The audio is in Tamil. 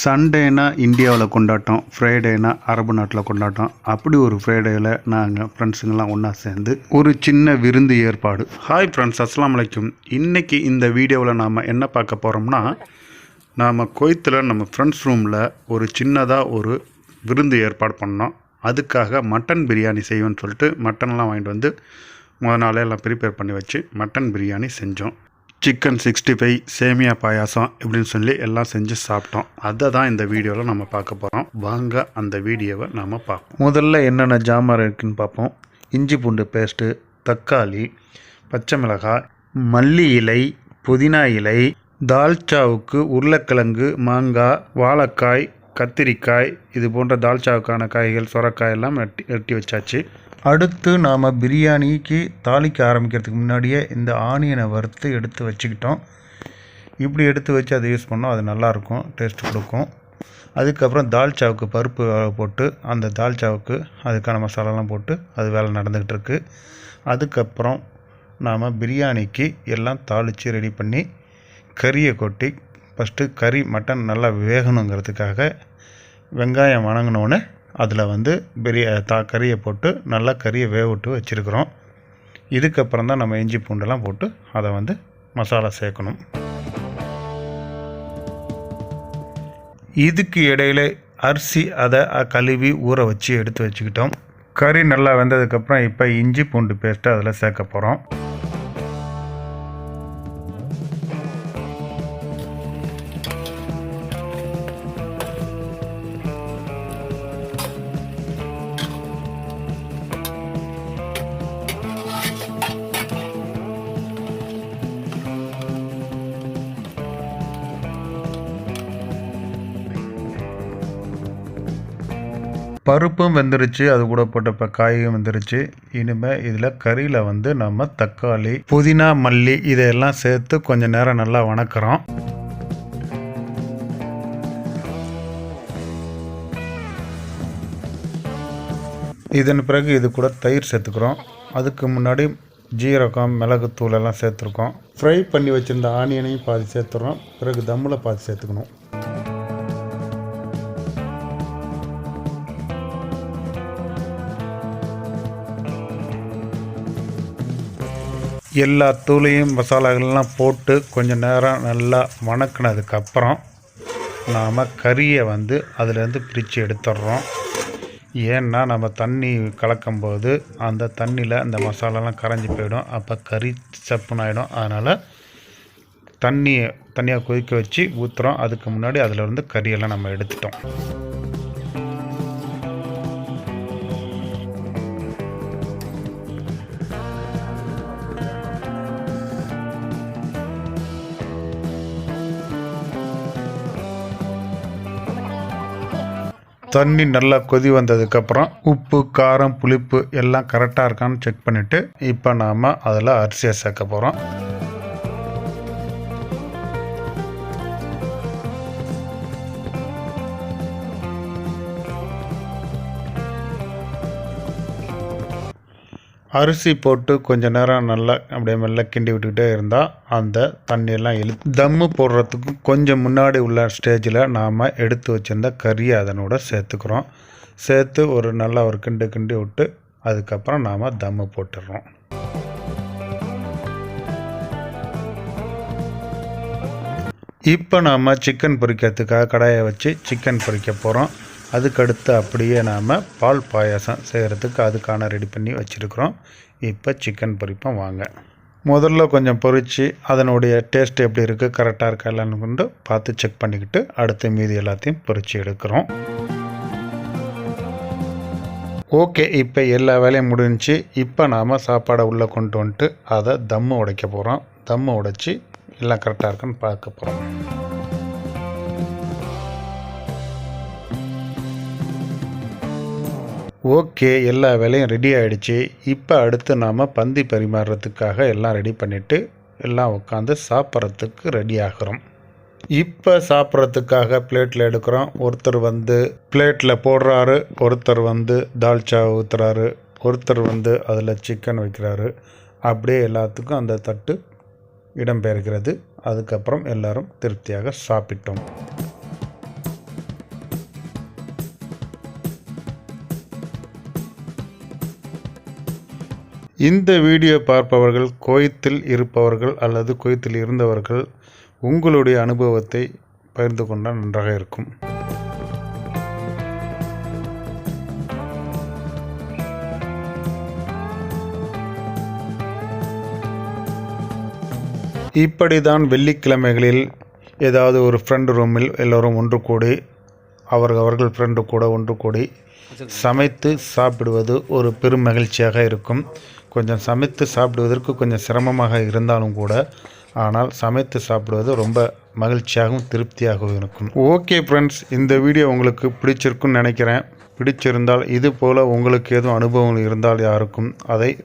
சண்டேனா இந்தியாவில் கொண்டாட்டம் ஃப்ரைடேனா அரபு நாட்டில் கொண்டாட்டம். அப்படி ஒரு ஃப்ரைடேயில் நாங்கள் ஃப்ரெண்ட்ஸுங்கெல்லாம் ஒன்றா சேர்ந்து ஒரு சின்ன விருந்து ஏற்பாடு. ஹாய் ஃப்ரெண்ட்ஸ் அஸ்லாம் வலைக்கும் இன்றைக்கி இந்த வீடியோவில் நாம் என்ன பார்க்க போகிறோம்னா நாம் கொய்த்தில் நம்ம ஃப்ரெண்ட்ஸ் ரூமில் ஒரு சின்னதாக ஒரு விருந்து ஏற்பாடு பண்ணோம். அதுக்காக மட்டன் பிரியாணி செய்வோன்னு சொல்லிட்டு மட்டன்லாம் வாங்கிட்டு வந்து முத நாளே எல்லாம் ப்ரிப்பேர் பண்ணி வச்சு மட்டன் பிரியாணி செஞ்சோம். சிக்கன் சிக்ஸ்டி ஃபைவ் சேமியா பாயாசம் இப்படின்னு சொல்லி எல்லாம் செஞ்சு சாப்பிட்டோம். அதை தான் இந்த வீடியோவில் நம்ம பார்க்க போகிறோம் வாங்க அந்த வீடியோவை நாம் பார்ப்போம். முதல்ல என்னென்ன ஜாமான் இருக்குன்னு பார்ப்போம். இஞ்சி பூண்டு பேஸ்ட்டு தக்காளி பச்சை மிளகாய் மல்லி இலை புதினா இலை தால்ச்சாவுக்கு உருளைக்கிழங்கு மாங்காய் வாழைக்காய் கத்திரிக்காய் இது போன்ற தால்ச்சாவுக்கான காய்கள் சுரக்காய் எல்லாம் வெட்டி வெட்டி வச்சாச்சு. அடுத்து நாம் பிரியாணிக்கு தாளிக்க ஆரம்பிக்கிறதுக்கு முன்னாடியே இந்த ஆனியனை வறுத்து எடுத்து வச்சுக்கிட்டோம். இப்படி எடுத்து வச்சு அதை யூஸ் பண்ணோம். அது நல்லாயிருக்கும் டேஸ்ட் கொடுக்கும். அதுக்கப்புறம் தால்ச்சாவுக்கு பருப்பு போட்டு அந்த தால்ச்சாவுக்கு அதுக்கான மசாலாலாம் போட்டு அது வேலை நடந்துக்கிட்டு இருக்கு அதுக்கப்புறம் நாம் பிரியாணிக்கு எல்லாம் தாளித்து ரெடி பண்ணி கறியை கொட்டி ஃபஸ்ட்டு கறி மட்டன் நல்லா வேகணுங்கிறதுக்காக வெங்காயம் வணங்கினோன்னே அதில் வந்து பெரிய தா கறியை போட்டு நல்லா கறியை வேக விட்டு வச்சுருக்குறோம். இதுக்கப்புறம் தான் நம்ம இஞ்சி பூண்டெல்லாம் போட்டு அதை வந்து மசாலா சேர்க்கணும். இதுக்கு இடையில் அரிசி அதை கழுவி ஊற வச்சு எடுத்து வச்சுக்கிட்டோம். கறி நல்லா வெந்ததுக்கப்புறம் இப்போ இஞ்சி பூண்டு பேஸ்ட்டு அதில் சேர்க்க போகிறோம் பருப்பும் வெந்துருச்சு அது கூட போட்ட இப்போ காயும் வெந்துருச்சு. இனிமேல் இதில் கறியில் வந்து நம்ம தக்காளி புதினா மல்லி இதையெல்லாம் சேர்த்து கொஞ்சம் நேரம் நல்லா வணக்கிறோம். இதன் பிறகு இது கூட தயிர் சேர்த்துக்கிறோம். அதுக்கு முன்னாடி ஜீரகம் மிளகுத்தூள் எல்லாம் சேர்த்துருக்கோம். ஃப்ரை பண்ணி வச்சுருந்த ஆனியனையும் பாதி சேர்த்துறோம். பிறகு தம்மில் பாதி சேர்த்துக்கணும். எல்லா தூளையும் மசாலாகள்லாம் போட்டு கொஞ்சம் நேரம் நல்லா வணக்கினதுக்கப்புறம் நாம் கறியை வந்து அதிலேருந்து பிரித்து எடுத்துடுறோம். ஏன்னா நம்ம தண்ணி கலக்கும்போது அந்த தண்ணியில் அந்த மசாலாலாம் கரைஞ்சி போயிடும். அப்போ கறி சப்புன்னு ஆகிடும் அதனால் தண்ணியை தனியாக கொதிக்க வச்சு ஊற்றுறோம் அதுக்கு முன்னாடி அதில் இருந்து கறியெல்லாம் நம்ம எடுத்துட்டோம். தண்ணி நல்லா கொதி வந்ததுக்கப்புறம் உப்பு காரம் புளிப்பு எல்லாம் கரெக்டாக இருக்கான்னு செக் பண்ணிவிட்டு இப்போ நாம் அதில் அரிசியை சேர்க்க போகிறோம் அரிசி போட்டு கொஞ்ச நேரம் நல்லா அப்படியே மெல்ல கிண்டி விட்டுக்கிட்டே இருந்தால் அந்த தண்ணியெல்லாம் இழுத்து தம்மு போடுறதுக்கு கொஞ்சம் முன்னாடி உள்ள ஸ்டேஜில் நாம் எடுத்து வச்சுருந்த கறியை அதனோட சேர்த்துக்கிறோம். சேர்த்து ஒரு நல்லா ஒரு கிண்டு கிண்டி விட்டு அதுக்கப்புறம் நாம் தம்மு போட்டுடுறோம் இப்போ நாம் சிக்கன் பொரிக்கிறதுக்காக கடாயை வச்சு சிக்கன் பொரிக்க போகிறோம் அதுக்கடுத்து அப்படியே நாம் பால் பாயாசம் செய்கிறதுக்கு அதுக்கான ரெடி பண்ணி வச்சுருக்குறோம். இப்போ சிக்கன் பொரிப்போம் வாங்க. முதல்ல கொஞ்சம் பொரித்து அதனுடைய டேஸ்ட் எப்படி இருக்குது கரெக்டாக இருக்கா இல்லைன்னு கொண்டு பார்த்து செக் பண்ணிக்கிட்டு அடுத்து மீதி எல்லாத்தையும் பொரித்து எடுக்கிறோம். ஓகே இப்போ எல்லா வேலையும் முடிஞ்சு இப்போ நாம் சாப்பாடை உள்ளே கொண்டு வந்துட்டு அதை தம்மு உடைக்க போகிறோம் தம்மு உடைச்சி எல்லாம் கரெக்டாக இருக்குன்னு பார்க்க போகிறோம் ஓகே எல்லா வேலையும் ரெடி ஆகிடுச்சு இப்போ அடுத்து நாம் பந்தி பரிமாறுறதுக்காக எல்லாம் ரெடி பண்ணிவிட்டு எல்லாம் உட்காந்து சாப்பிட்றதுக்கு ரெடி ஆகிறோம். இப்போ சாப்பிட்றதுக்காக பிளேட்டில் எடுக்கிறோம். ஒருத்தர் வந்து பிளேட்டில் போடுறாரு ஒருத்தர் வந்து தால்ச்சா ஊற்றுறாரு ஒருத்தர் வந்து அதில் சிக்கன் வைக்கிறாரு. அப்படியே எல்லாத்துக்கும் அந்த தட்டு இடம்பெயர்கிறது. அதுக்கப்புறம் எல்லாரும் திருப்தியாக சாப்பிட்டோம். இந்த வீடியோ பார்ப்பவர்கள் கோயத்தில் இருப்பவர்கள் அல்லது கோயத்தில் இருந்தவர்கள் உங்களுடைய அனுபவத்தை பகிர்ந்து கொண்டால் நன்றாக இருக்கும். இப்படிதான் வெள்ளிக்கிழமைகளில் ஏதாவது ஒரு ஃப்ரெண்ட் ரூமில் எல்லோரும் ஒன்று கூடி அவர் அவர்கள் ஃப்ரெண்டு கூட ஒன்று கூடி சமைத்து சாப்பிடுவது ஒரு பெரும் மகிழ்ச்சியாக இருக்கும். கொஞ்சம் சமைத்து சாப்பிடுவதற்கு கொஞ்சம் சிரமமாக இருந்தாலும் கூட ஆனால் சமைத்து சாப்பிடுவது ரொம்ப மகிழ்ச்சியாகவும் திருப்தியாகவும் இருக்கும். ஓகே ஃப்ரெண்ட்ஸ் இந்த வீடியோ உங்களுக்கு பிடிச்சிருக்குன்னு நினைக்கிறேன். பிடிச்சிருந்தால் இது போல் உங்களுக்கு எதுவும் அனுபவங்கள் இருந்தால் யாருக்கும் அதை